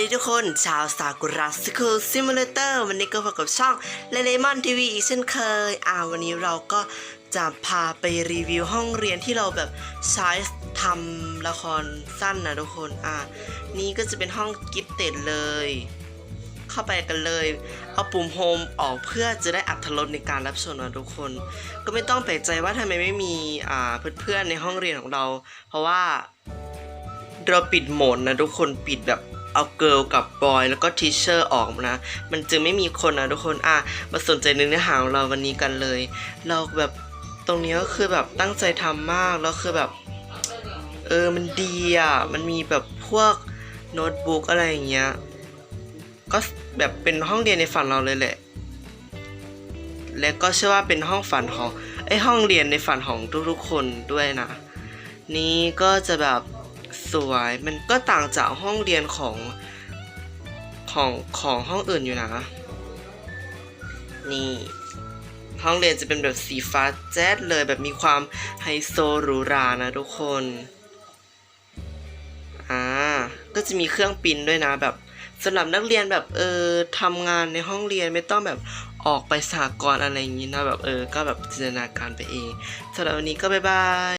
ดีทุกคน ชาวซากุระสคูลซิมูเลเตอร์วันนี้ก็พบกับช่องเลเลมอนทีวีอีกเช่นเคย อ่าวันนี้เราก็จะพาไปรีวิวห้องเรียนที่เราแบบใช้ทำละครสั้นนะทุกคน อ่า นี่ก็จะเป็นห้องกิฟเต็ดเลย เข้าไปกันเลย เอาปุ่มโฮมออกเพื่อจะได้อัธรสในการรับชมนะทุกคน ก็ไม่ต้องแปลกใจว่าทำไมไม่มีอ่าเพื่อนๆในห้องเรียนของเรา เพราะว่าเราปิดโหมดนะทุกคนปิดแบบ เอาเกิร์ลกับบอยแล้วก็ทีเชอร์ออกนะ มันจึงไม่มีคนนะทุกคนอะมาสนใจในเนื้อหาของเราวันนี้กันเลย เราแบบตรงนี้ก็คือแบบตั้งใจทำมากแล้วคือแบบ เออมันดีอะมันมีแบบพวกโน้ตบุ๊กอะไรอย่างเงี้ยก็แบบเป็นห้องเรียนในฝันเราเลยแหละ และก็เชื่อว่าเป็นห้องฝันของไอห้องเรียนในฝันของทุกๆคนด้วยนะ นี้ก็จะแบบ สวย มันก็ต่างจากห้องเรียนของของของห้องอื่นอยู่นะ นี่ ห้องเรียนจะเป็นแบบสีฟ้าแจ๊ดเลยแบบมีความไฮโซหรูหรานะทุกคน อ่า ก็จะมีเครื่องปิ้นด้วยนะแบบสำหรับนักเรียนแบบเออทำงานในห้องเรียนไม่ต้องแบบออกไปสากลอะไรอย่างนี้นะแบบเออ ก็แบบจินตนาการไปเองสำหรับวันนี้ก็บ๊ายบาย